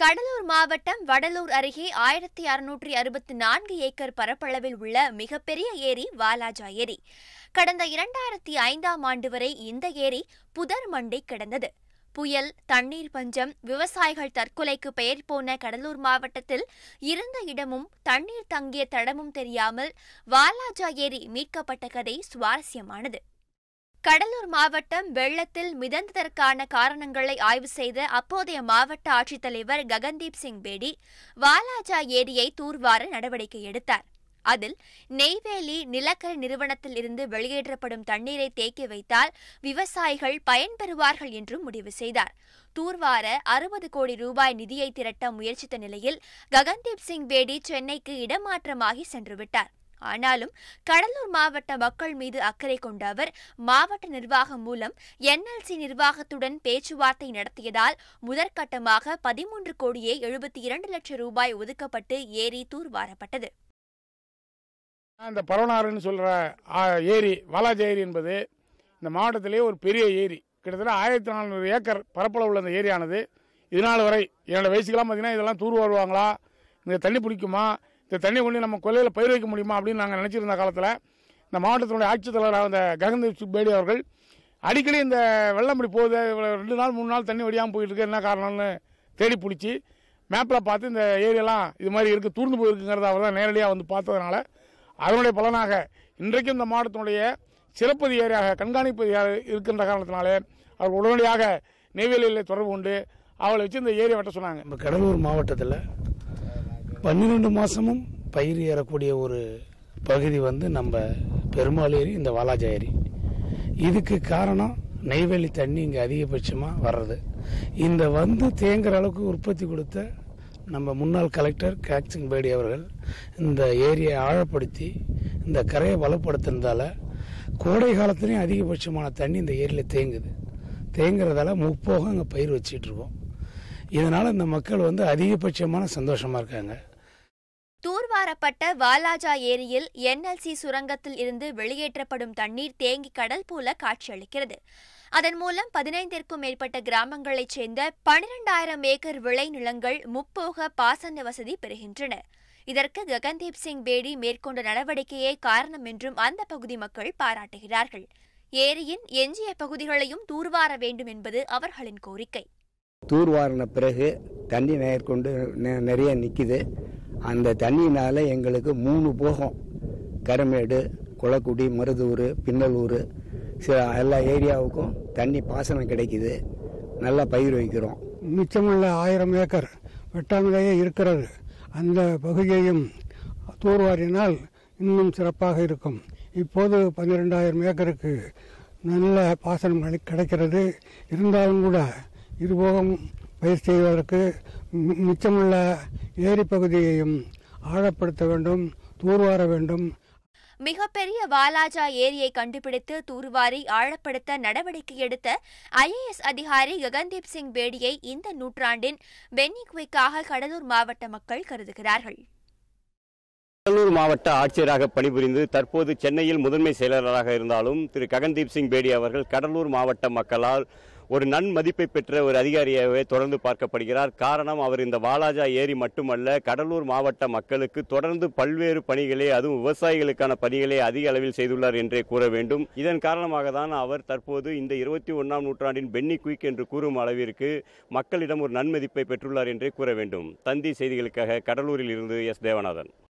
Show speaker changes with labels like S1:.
S1: கடலூர் மாவட்டம் வடலூர் அருகே ஆயிரத்தி அறுநூற்றி அறுபத்தி நான்கு ஏக்கர் பரப்பளவில் உள்ள மிகப்பெரிய ஏரி வாலாஜா ஏரி. கடந்த இரண்டாயிரத்தி ஐந்தாம் ஆண்டு வரை இந்த ஏரி புதர் மண்டை கிடந்தது. புயல் தண்ணீர் பஞ்சம் விவசாயிகள் தற்கொலைக்கு பெயர் போன கடலூர் மாவட்டத்தில் இருந்த இடமும் தண்ணீர் தங்கிய தடமும் தெரியாமல் வாலாஜா ஏரி மீட்கப்பட்ட கதை சுவாரஸ்யமானது. கடலூர் மாவட்டம் வெள்ளத்தில் மிதந்ததற்கான காரணங்களை ஆய்வு செய்த அப்போதைய மாவட்ட ஆட்சித்தலைவர் ககன்தீப் சிங் பேடி வாலாஜா ஏரியை தூர்வார நடவடிக்கை எடுத்தார். அதில் நெய்வேலி நிலக்கரி நிறுவனத்தில் இருந்து வெளியேற்றப்படும் தண்ணீரை தேக்கி வைத்தால் விவசாயிகள் பயன்பெறுவார்கள் என்றும் முடிவு செய்தார். தூர்வார அறுபது கோடி ரூபாய் நிதியை திரட்ட முயற்சித்த நிலையில் ககன்தீப் சிங் பேடி சென்னைக்கு இடமாற்றமாகி சென்றுவிட்டார். ஆனாலும் கடலூர் மாவட்ட மக்கள் மீது அக்கறை கொண்ட அவர் மாவட்ட நிர்வாகம் மூலம் என்எல்சி நிர்வாகத்துடன் பேச்சுவார்த்தை நடத்தியதால் முதற்கட்டமாக பதிமூன்று கோடியே எழுபத்தி இரண்டு லட்சம் ரூபாய் ஒதுக்கப்பட்டு ஏரி தூர்வாரப்பட்டது
S2: இந்த பரவனாறுன்னு சொல்கிற ஏரி வாலாஜா ஏரி என்பது இந்த மாவட்டத்திலேயே ஒரு பெரிய ஏரி. கிட்டத்தட்ட ஆயிரத்தி நானூறு ஏக்கர் பரப்பளவு உள்ள அந்த ஏரியானது. இதனால் வரை என்னோடய வயசுக்கெல்லாம் பார்த்தீங்கன்னா இதெல்லாம் தூர் வருவாங்களா? இந்த தண்ணி பிடிக்குமா? இந்த தண்ணி கொண்டு நம்ம கொல்லையில் பயிர் வைக்க முடியுமா அப்படின்னு நாங்கள் நினச்சிருந்த காலத்தில் இந்த மாவட்டத்தினுடைய ஆட்சித்தலைவராக அந்த ககன்தீப் பேடி அவர்கள் அடிக்கடி இந்த வெள்ளம் இப்படி போகுது ரெண்டு நாள் மூணு நாள் தண்ணி வடியாமல் போயிட்டு இருக்கு என்ன காரணம்னு தேடி பிடிச்சி மேப்பில் பார்த்து இந்த ஏரியெல்லாம் இது மாதிரி இருக்குது தூர்ந்து போயிருக்குங்கிறத அவர் தான் நேரடியாக வந்து பார்த்ததுனால அதனுடைய பலனாக இன்றைக்கும் இந்த மாவட்டத்தினுடைய சிறப்பதி ஏரியாக கண்காணிப்பு இருக்கின்ற காரணத்தினாலே அவர் உடனடியாக நெய்வேலியில் தொடர்பு கொண்டு அவளை வச்சு இந்த ஏரியை வெட்ட சொன்னாங்க.
S3: நம்ம கடலூர் மாவட்டத்தில் பன்னிரெண்டு மாதமும் பயிர் ஏறக்கூடிய ஒரு பகுதி வந்து நம்ம பெருமாள் ஏரி இந்த வாலாஜா ஏரி இதுக்கு காரணம் நெய்வேலி தண்ணி இங்கே அதிகபட்சமாக வர்றது. இந்த வந்து தேங்குற அளவுக்கு உற்பத்தி கொடுத்த நம்ம முன்னாள் கலெக்டர் கேக்சிங் பேடி அவர்கள் இந்த ஏரியை ஆழப்படுத்தி இந்த கரையை பலப்படுத்துனதால கோடை காலத்துலேயும் அதிகபட்சமான தண்ணி இந்த ஏரியில் தேங்குது. தேங்குறதால முப்போகம் அங்கே பயிர் வச்சிட்ருக்கோம் இதனால் இந்த மக்கள் வந்து அதிகபட்சமான சந்தோஷமாக இருக்காங்க.
S1: தூர்வாரப்பட்ட வாலாஜா ஏரியில் என்எல்சி சுரங்கத்தில் இருந்து வெளியேற்றப்படும் தண்ணீர் தேங்கி கடல் போல காட்சியளிக்கிறது. அதன் மூலம் பதினைந்திற்கும் மேற்பட்ட கிராமங்களைச் சேர்ந்த பனிரெண்டாயிரம் ஏக்கர் விளைநிலங்கள் முப்போக பாசன வசதி பெறுகின்றன. இதற்கு ககன்தீப் சிங் பேடி மேற்கொண்ட நடவடிக்கையே காரணம் என்றும் அந்த பகுதி மக்கள் பாராட்டுகிறார்கள். ஏரியின் எஞ்சிய பகுதிகளையும் தூர்வார வேண்டும் என்பது அவர்களின் கோரிக்கை.
S4: தூர்வாரின பிறகு தண்ணி நேர்கொண்டு நெ- நிறைய நிற்கிது அந்த தண்ணியினால் எங்களுக்கு மூணு போகம். கரமேடு குளக்குடி மருதூர் பின்னலூர் சில எல்லா ஏரியாவுக்கும் தண்ணி பாசனம் கிடைக்குது. நல்லா பயிர் வைக்கிறோம்.
S5: மிச்சமுள்ள ஆயிரம் ஏக்கர் வெட்டாமலேயே இருக்கிறது. அந்த பகுதியையும் தூர்வாரினால் இன்னும் சிறப்பாக இருக்கும். இப்போது பன்னிரெண்டாயிரம் ஏக்கருக்கு நல்ல பாசனம் கிடைக்கிறது. இருந்தாலும் கூட இருபோகம் பயிர் செய்வதற்கு மிச்சமுள்ள ஏரி பகுதியையும் ஆழப்படுத்த வேண்டும் தூர்வார வேண்டும்.
S1: மிகப்பெரிய வாலாஜா ஏரியை கண்டுபிடித்து தூர்வாரி ஆழப்படுத்த நடவடிக்கை எடுத்த ஐஏஎஸ் அதிகாரி ககன்தீப் சிங் பேடியை இந்த நூற்றாண்டின் பென்னிக்விக்காக கடலூர் மாவட்ட மக்கள் கருதுகிறார்கள்.
S6: கடலூர் மாவட்ட ஆட்சியராக பணிபுரிந்து தற்போது சென்னையில் முதன்மை செயலாளராக இருந்தாலும் திரு ககன்தீப் சிங் பேடி அவர்கள் கடலூர் மாவட்ட மக்களால் ஒரு நன்மதிப்பை பெற்ற ஒரு அதிகாரியாகவே தொடர்ந்து பார்க்கப்படுகிறார். காரணம் அவர் இந்த வாலாஜா ஏரி மட்டுமல்ல கடலூர் மாவட்ட மக்களுக்கு தொடர்ந்து பல்வேறு பணிகளை அதுவும் விவசாயிகளுக்கான பணிகளை அதிக அளவில் செய்துள்ளார் என்றே கூற வேண்டும். இதன் காரணமாக தான் அவர் தற்போது இந்த இருபத்தி ஒன்றாம் நூற்றாண்டின் பென்னி குயிக் என்று கூறும் அளவிற்கு மக்களிடம் ஒரு நன்மதிப்பை பெற்றுள்ளார் என்றே கூற வேண்டும். தந்தி செய்திகளுக்காக கடலூரில் இருந்து எஸ். தேவநாதன்.